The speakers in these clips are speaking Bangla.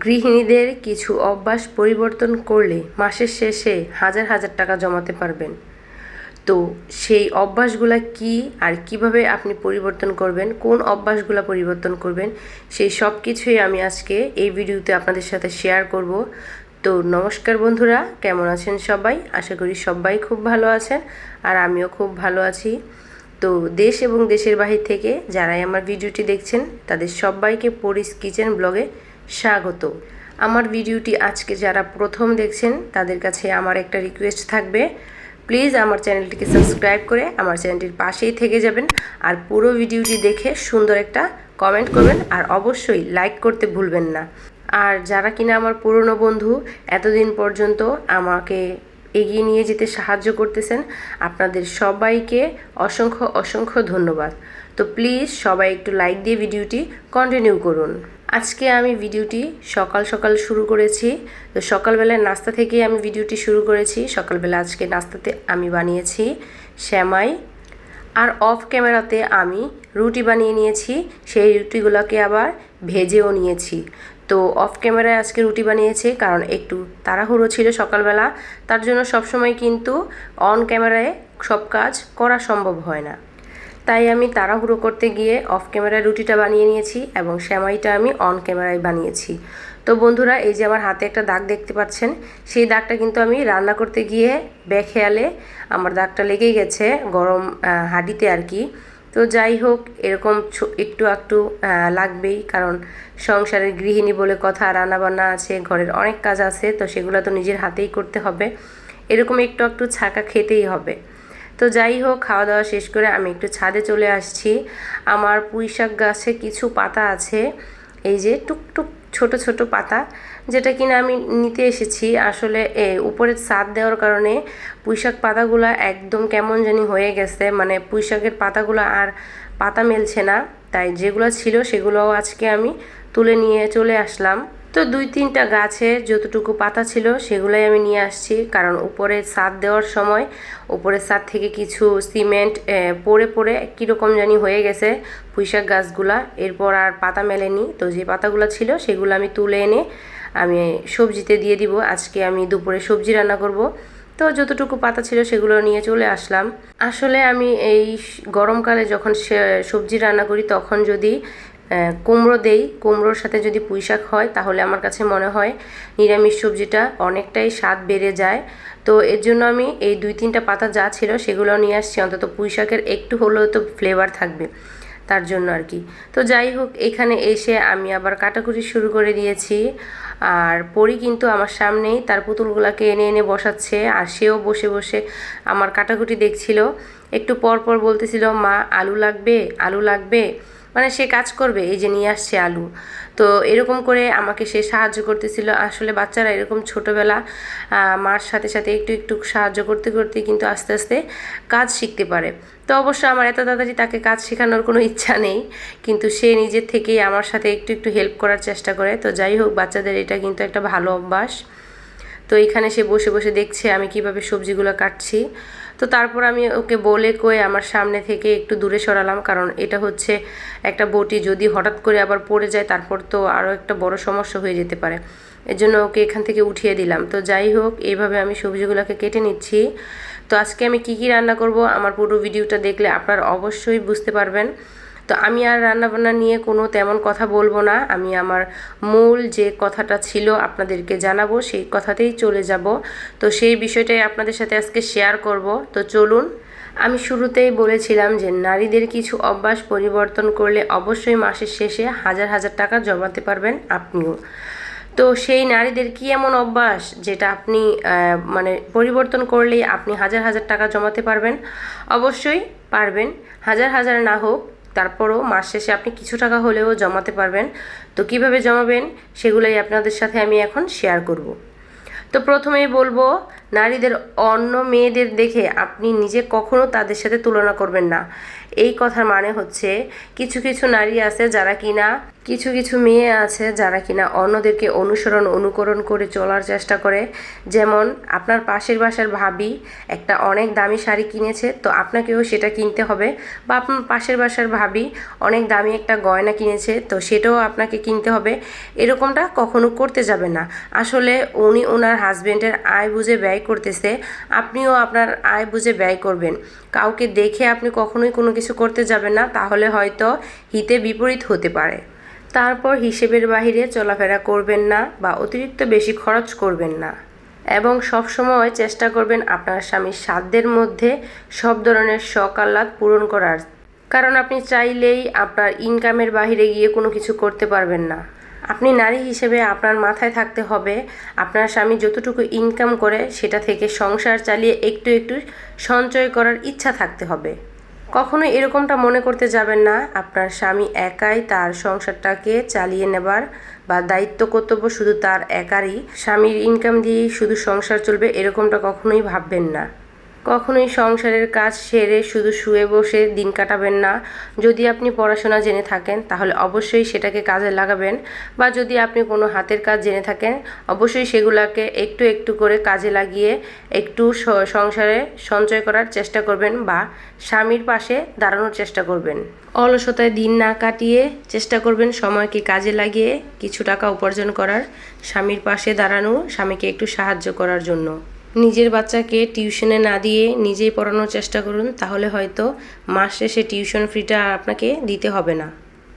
গৃহিণীদের কিছু অভ্যাস পরিবর্তন করলে মাসের শেষে হাজার হাজার টাকা জমাতে পারবেন। তো সেই অভ্যাসগুলো কি আর কীভাবে আপনি পরিবর্তন করবেন, কোন অভ্যাসগুলো পরিবর্তন করবেন, সেই সব কিছুই আমি আজকে এই ভিডিওতে আপনাদের সাথে শেয়ার করব। তো নমস্কার বন্ধুরা, কেমন আছেন সবাই? আশা করি সবাই খুব ভালো আছেন আর আমিও খুব ভালো আছি। তো দেশ এবং দেশের বাহির থেকে যারাই আমার ভিডিওটি দেখছেন, তাদের সবাইকে পরিস কিচেন ব্লগে স্বাগত। আমার ভিডিওটি আজকে যারা প্রথম দেখছেন, তাদের কাছে আমার একটা রিকোয়েস্ট থাকবে। প্লিজ আমার চ্যানেলটিকে সাবস্ক্রাইব করে আমার চ্যানেলটির পাশেই থেকে যাবেন আর পুরো ভিডিওটি দেখে সুন্দর একটা কমেন্ট করবেন আর অবশ্যই লাইক করতে ভুলবেন না। আর যারা কিনা আমার পুরনো বন্ধু, এতদিন পর্যন্ত আমাকে এগিয়ে নিয়ে যেতে সাহায্য করতেছেন, আপনাদের সবাইকে অসংখ্য অসংখ্য ধন্যবাদ। তো প্লিজ সবাই একটু লাইক দিয়ে ভিডিওটি কন্টিনিউ করুন। আজকে আমি ভিডিওটি সকাল সকাল শুরু করেছি। তো সকালবেলায় নাস্তা থেকেই আমি ভিডিওটি শুরু করেছি। সকালবেলা আজকে নাস্তাতে আমি বানিয়েছি শ্যামাই। আর অফ ক্যামেরাতে আমি রুটি বানিয়ে নিয়েছি। সেই রুটিগুলোকে আবার ভেজেও নিয়েছি। তো অফ ক্যামেরায় আজকে রুটি বানিয়েছি কারণ একটু তাড়াহুড়ো ছিল সকালবেলা। তার জন্য সবসময় কিন্তু অন ক্যামেরায় সব কাজ করা সম্ভব হয় না। তাই আমি তাড়াহুড়ো করতে গিয়ে অফ ক্যামেরায় রুটিটা বানিয়ে নিয়েছি এবং শ্যামাইটা আমি অন ক্যামেরায় বানিয়েছি। তো বন্ধুরা, এই যে আমার হাতে একটা দাগ দেখতে পাচ্ছেন, সেই দাগটা কিন্তু আমি রান্না করতে গিয়ে বেখেয়ালে আমার দাগটা লেগেই গেছে গরম হাঁডিতে আর কি। তো যাই হোক, এরকম একটু একটু লাগবেই, কারণ সংসারের গৃহিণী বলে কথা, রান্নাবান্না আছে, ঘরের অনেক কাজ আছে, তো সেগুলো তো নিজের হাতেই করতে হবে। এরকম একটু একটু ছাকা খেতেই হবে। তো যাই হোক, খাওয়া দাওয়া শেষ করে আমি একটু ছাদে চলে আসছি। আমার পুঁই শাক গাছে কিছু পাতা আছে, এই যে টুকটুক ছোট ছোট পাতা, যেটা কিনা আমি নিতে এসেছি। আসলে, এ উপরে ছাদ দেওয়ার কারণে পুঁইশাক পাতাগুলো একদম কেমন জানি হয়ে গেছে। মানে পুঁইশাকের পাতাগুলো আর পাতা মেলছে না, তাই যেগুলো ছিল সেগুলোও আজকে আমি তুলে নিয়ে চলে আসলাম। তো দুই তিনটা গাছে যতটুকু পাতা ছিল সেগুলোই আমি নিয়ে আসছি, কারণ উপরে ছাদ দেওয়ার সময় উপরের ছাদ থেকে কিছু সিমেন্ট পড়ে পড়ে কীরকম জানি হয়ে গেছে পুঁইশাক গাছগুলা। এরপর আর পাতা মেলেনি। তো যে পাতাগুলো ছিল সেগুলো আমি তুলে এনে আমি সবজিতে দিয়ে দিব। আজকে আমি দুপুরে সবজি রান্না করব। তো যতটুকু পাতা ছিল সেগুলো নিয়ে চলে আসলাম। আসলে আমি এই গরমকালে যখন সবজি রান্না করি তখন যদি কুমড়ো দেই। কুমড়োর সাথে যদি পুঁই শাক হয়, তাহলে আমার কাছে মনে হয় নিরামিষ সবজিটা অনেকটাই স্বাদ বেড়ে যায়। তো এর জন্য আমি এই দুই তিনটা পাতা যা ছিল, সেগুলো নিয়ে আসছি। অন্তত পুঁই শাকের একটু হলেও তো ফ্লেভার থাকবে তার জন্য আর কি। তো যাই হোক, এখানে এসে আমি আবার কাটাকুটি শুরু করে দিয়েছি। আর পরি কিন্তু আমার সামনেই, তার পুতুলগুলোকে এনে এনে বসাচ্ছে। আর সেও বসে বসে আমার কাটাকুটি দেখছিল। একটু পর পর বলতেছিল, মা, আলু লাগবে? আলু লাগবে? মানে সে কাজ করবে, এই যে নিয়ে আসছে আলু। তো এরকম করে আমাকে সে সাহায্য করতেছিল। আসলে বাচ্চারা এরকম ছোটোবেলা মার সাথে সাথে একটু একটু সাহায্য করতে করতে কিন্তু আস্তে আস্তে কাজ শিখতে পারে। তো অবশ্য আমার এত তাড়াতাড়ি তাকে কাজ শেখানোর কোনো ইচ্ছা নেই, কিন্তু সে নিজের থেকেই আমার সাথে একটু একটু হেল্প করার চেষ্টা করে। তো যাই হোক, বাচ্চাদের এটা কিন্তু একটা ভালো অভ্যাস। তো এখানে সে বসে বসে দেখছে আমি কীভাবে সবজিগুলো কাটছি। তো তারপর আমি ওকে বলে কয়ে আমার সামনে থেকে একটু দূরে সরালাম, কারণ এটা হচ্ছে একটা বটি যদি হঠাৎ করে আবার পড়ে যায় তারপর তো আরও একটা বড় সমস্যা হয়ে যেতে পারে। এর জন্য ওকে এখান থেকে উঠিয়ে দিলাম। তো যাই হোক এইভাবে আমি সবজিগুলোকে কেটে নিচ্ছি। তো আজকে আমি কি কি রান্না করব, আমার পুরো ভিডিওটা দেখলে আপনারা অবশ্যই বুঝতে পারবেন। তো আমি আর রান্নাবান্না নিয়ে কোনো তেমন কথা বলব না। আমি আমার মূল যে কথাটা ছিল আপনাদেরকে জানাব, সেই কথাতেই চলে যাব। তো সেই বিষয়টাই আপনাদের সাথে আজকে শেয়ার করব। তো চলুন, আমি শুরুতেই বলেছিলাম যে নারীদের কিছু অভ্যাস পরিবর্তন করলে অবশ্যই মাসের শেষে হাজার হাজার টাকা জমাতে পারবেন আপনিও। তো সেই নারীদের কি এমন অভ্যাস যেটা আপনি মানে পরিবর্তন করলেই আপনি হাজার হাজার টাকা জমাতে পারবেন? অবশ্যই পারবেন। হাজার হাজার না হোক তারপরও মাস শেষে আপনি কিছু টাকা হলেও জমাতে পারবেন। তো কীভাবে জমাবেন সেগুলোই আপনাদের সাথে আমি এখন শেয়ার করব। তো প্রথমেই বলব, নারীদের অন্য মেয়েদের দেখে আপনি নিজে কখনো তাদের সাথে তুলনা করবেন না। এই কথার মানে হচ্ছে, কিছু কিছু নারী আছে যারা কিনা, কিছু কিছু মেয়ে আছে যারা কিনা অন্যদেরকে অনুসরণ, অনুকরণ করে চলার চেষ্টা করে। যেমন আপনার পাশের বাসার ভাবি একটা অনেক দামি শাড়ি কিনেছে, তো আপনাকেও সেটা কিনতে হবে। বা আপনার পাশের বাসার ভাবি অনেক দামি একটা গয়না কিনেছে, তো সেটাও আপনাকে কিনতে হবে। এরকমটা কখনো করতে যাবে না। আসলে উনি ওনার হাজবেন্ডের আয় বুঝে ব্যয় করতেছে, আপনিও আপনার আয় বুঝে ব্যয় করবেন। কাউকে দেখে আপনি কখনোই কোনো কিছু করতে যাবেন না, তাহলে হয়তো হিতে বিপরীত হতে পারে। তারপর হিসেবের বাহিরে চলাফেরা করবেন না বা অতিরিক্ত বেশি খরচ করবেন না। এবং সবসময় চেষ্টা করবেন আপনার স্বামীর সাধ্যের মধ্যে সব ধরনের শখ আহ্লাদ পূরণ করার। কারণ আপনি চাইলেই আপনার ইনকামের বাহিরে গিয়ে কোনো কিছু করতে পারবেন না। আপনি নারী হিসেবে আপনার মাথায় থাকতে হবে, আপনার স্বামী যতটুকু ইনকাম করে সেটা থেকে সংসার চালিয়ে একটু একটু সঞ্চয় করার ইচ্ছা থাকতে হবে। কখনো এরকমটা মনে করতে যাবেন না। আপনার স্বামী একাই তার সংসারটাকে চালিয়ে নেবার বা দায়িত্ব কর্তব্য শুধু তার একারই। স্বামীর ইনকাম দিয়েই শুধু সংসার চলবে, এরকমটা কখনোই ভাববেন না। কখনোই সংসারের কাজ সেরে শুধু শুয়ে বসে দিন কাটাবেন না। যদি আপনি পড়াশোনা জেনে থাকেন, তাহলে অবশ্যই সেটাকে কাজে লাগাবেন। বা যদি আপনি কোনো হাতের কাজ জেনে থাকেন, অবশ্যই সেগুলোকে একটু একটু করে কাজে লাগিয়ে একটু সংসারে সঞ্চয় করার চেষ্টা করবেন বা স্বামীর পাশে দাঁড়ানোর চেষ্টা করবেন। অলসতায় দিন না কাটিয়ে চেষ্টা করবেন সময়কে কাজে লাগিয়ে কিছু টাকা উপার্জন করার, স্বামীর পাশে দাঁড়ানো, স্বামীকে একটু সাহায্য করার জন্য। নিজের বাচ্চাকে টিউশনে না দিয়ে নিজেই পড়ানোর চেষ্টা করুন, তাহলে হয়তো মাস শেষে টিউশন ফিটা আপনাকে দিতে হবে না।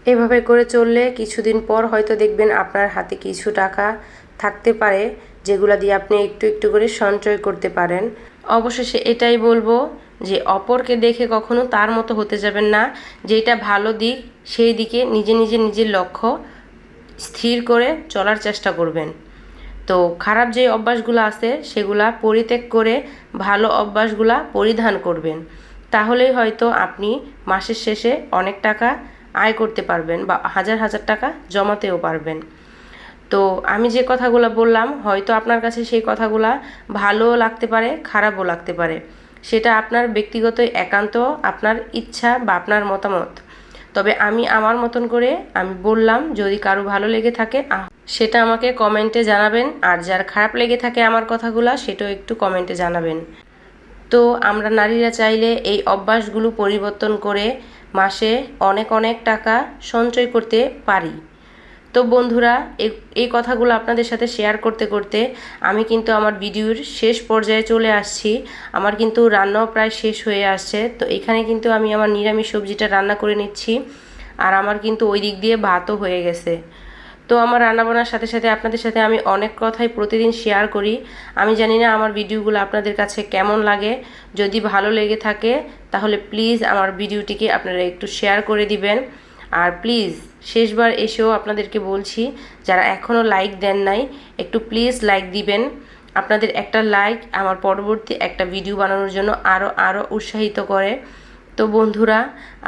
এভাবে করে চললে কিছুদিন পর হয়তো দেখবেন আপনার হাতে কিছু টাকা থাকতে পারে, যেগুলা দিয়ে আপনি একটু একটু করে সঞ্চয় করতে পারেন। অবশেষে এটাই বলব যে, অপরকে দেখে কখনো তার মতো হতে যাবেন না, যেটা ভালো দিক, সেই দিকে নিজে নিজে নিজের লক্ষ্য স্থির করে চলার চেষ্টা করবেন। তো খারাপ যে অভ্যাসগুলো আছে, সেগুলা পরিত্যাগ করে ভালো অভ্যাসগুলা পরিধান করবেন। তাহলেই হয়তো আপনি মাসের শেষে অনেক টাকা আয় করতে পারবেন বা হাজার হাজার টাকা জমাতেও পারবেন। তো আমি যে কথাগুলো বললাম, হয়তো আপনার কাছে সেই কথাগুলা ভালোও লাগতে পারে, খারাপও লাগতে পারে। সেটা আপনার ব্যক্তিগত একান্ত, আপনার ইচ্ছা বা আপনার মতামত। তবে আমি আমার মতন করে আমি বললাম, যদি কারও ভালো লেগে থাকে সেটা আমাকে কমেন্টে জানাবেন, আর যার খারাপ লেগে থাকে আমার কথাগুলো, সেটাও একটু কমেন্টে জানাবেন। তো আমরা নারীরা চাইলে এই অভ্যাসগুলো পরিবর্তন করে মাসে অনেক অনেক টাকা সঞ্চয় করতে পারি। তো বন্ধুরা এই- কথাগুলো আপনাদের সাথে শেয়ার করতে করতে আমি কিন্তু আমার ভিডিওর শেষ পর্যায়ে চলে আসছি। আমার কিন্তু রান্নাও প্রায় শেষ হয়ে আসছে। তো এখানে কিন্তু আমি আমার নিরামিষ সবজিটা রান্না করে নিচ্ছি, আর আমার কিন্তু ওই দিক দিয়ে ভাতও হয়ে গেছে। তো আমার রান্নাবান্নার সাথে সাথে আপনাদের সাথে আমি অনেক কথাই প্রতিদিন শেয়ার করি। আমি জানি না আমার ভিডিওগুলো আপনাদের কাছে কেমন লাগে। যদি ভালো লেগে থাকে, তাহলে প্লিজ আমার ভিডিওটিকে আপনারা একটু শেয়ার করে দিবেন। আর প্লিজ শেষবার এসেও আপনাদেরকে বলছি, যারা এখনও লাইক দেন নাই, একটু প্লিজ লাইক দিবেন। আপনাদের একটা লাইক আমার পরবর্তী একটা ভিডিও বানানোর জন্য আরও আরও উৎসাহিত করে। তো বন্ধুরা,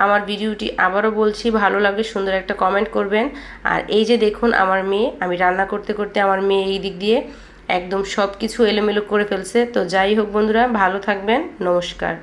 আমার ভিডিওটি আবারও বলছি, ভালো লাগলে সুন্দর একটা কমেন্ট করবেন। আর এই যে দেখুন আমার মেয়ে, আমি রান্না করতে করতে আমার মেয়ে এই দিক দিয়ে একদম সব কিছু এলোমেলো করে ফেলছে। তো যাই হোক বন্ধুরা, ভালো থাকবেন, নমস্কার।